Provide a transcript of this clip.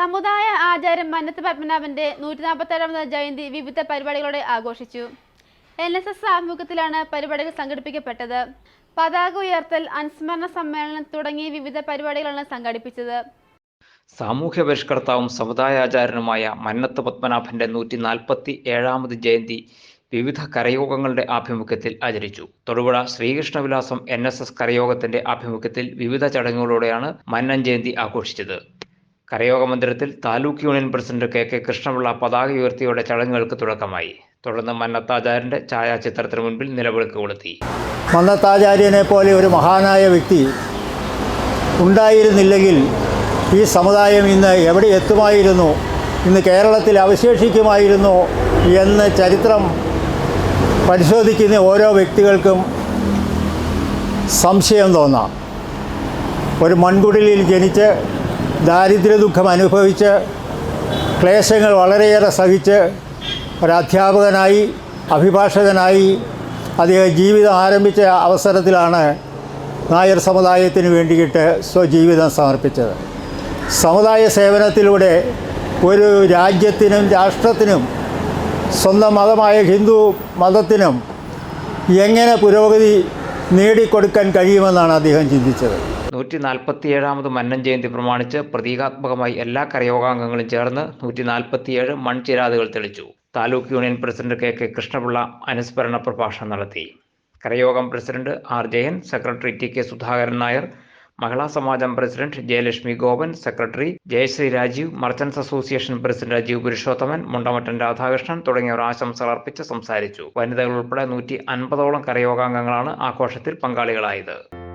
സമുദായ ആചാരം മന്നത്ത് പത്മനാഭന്റെ നൂറ്റി നാൽപ്പത്തേഴാമത് ജയന്തി വിവിധ പരിപാടികളോടെ ആഘോഷിച്ചു. എൻ എസ് എസ് ആഭിമുഖ്യത്തിലാണ് പരിപാടികൾ സംഘടിപ്പിക്കപ്പെട്ടത്. പതാക ഉയർത്തൽ അനുസ്മരണ സമ്മേളനം തുടങ്ങിയ വിവിധ പരിപാടികളാണ് സംഘടിപ്പിച്ചത്. സാമൂഹ്യ പരിഷ്കർത്താവും സമുദായാചാര്യനുമായ മന്നത്ത് പത്മനാഭന്റെ നൂറ്റി നാൽപ്പത്തി ഏഴാമത് ജയന്തി വിവിധ കരയോഗങ്ങളുടെ ആഭിമുഖ്യത്തിൽ ആചരിച്ചു. Thodupuzha Sreekrishnavilasam N S S കരയോഗത്തിന്റെ ആഭിമുഖ്യത്തിൽ വിവിധ ചടങ്ങുകളോടെയാണ് മന്നൻ ജയന്തി ആഘോഷിച്ചത്. കരയോഗ മന്ദിരത്തിൽ taluk union president K K Krishnapillai പതാക ഉയർത്തിയോടെ ചടങ്ങുകൾക്ക് തുടക്കമായി. തുടർന്ന് മന്നത്താചാര്യന്റെ ഛായാചിത്രത്തിന് മുൻപിൽ നിലവിളക്ക് കൊളുത്തി. മന്നത്താചാര്യനെ പോലെ ഒരു മഹാനായ വ്യക്തി ഉണ്ടായിരുന്നില്ലെങ്കിൽ ഈ സമുദായം ഇന്ന് എവിടെ എത്തുമായിരുന്നു? ഇന്ന് കേരളത്തിൽ അവശേഷിക്കുമായിരുന്നു എന്ന് ചരിത്രം പരിശോധിക്കുന്ന ഓരോ വ്യക്തികൾക്കും സംശയം തോന്നാം. ഒരു മൺകുടിലിൽ ജനിച്ച് ദാരിദ്ര്യ ദുഃഖം അനുഭവിച്ച് ക്ലേശങ്ങൾ വളരെയേറെ സഹിച്ച് ഒരധ്യാപകനായി അഭിഭാഷകനായി അദ്ദേഹം ജീവിതം ആരംഭിച്ച അവസരത്തിലാണ് നായർ സമുദായത്തിന് വേണ്ടിയിട്ട് സ്വജീവിതം സമർപ്പിച്ചത്. സമുദായ സേവനത്തിലൂടെ ഒരു രാജ്യത്തിനും രാഷ്ട്രത്തിനും സ്വന്തം മതമായ ഹിന്ദു മതത്തിനും എങ്ങനെ പുരോഗതി നേടിക്കൊടുക്കാൻ കഴിയുമെന്നാണ് അദ്ദേഹം ചിന്തിച്ചത്. നൂറ്റി നാൽപ്പത്തിയേഴാമത് മന്നൻ ജയന്തി പ്രമാണിച്ച് പ്രതീകാത്മകമായി എല്ലാ കരയോഗാംഗങ്ങളും ചേർന്ന് നൂറ്റി നാൽപ്പത്തിയേഴ് മൺചിരാതുകൾ തെളിച്ചു. Taluk union president K K Krishnapillai അനുസ്മരണ പ്രഭാഷണം നടത്തി. Karayogam president R Jayan secretary T K Sudhakaran Nair Mahila Samajam president Jayalakshmi Gopan secretary Jayasree Rajeev merchants association president Rajeev Purushothaman Mundamattan Radhakrishnan തുടങ്ങിയവർ ആശംസകൾ അർപ്പിച്ച് സംസാരിച്ചു. വനിതകൾ ഉൾപ്പെടെ നൂറ്റി അൻപതോളം കരയോഗാംഗങ്ങളാണ് ആഘോഷത്തിൽ പങ്കാളികളായത്.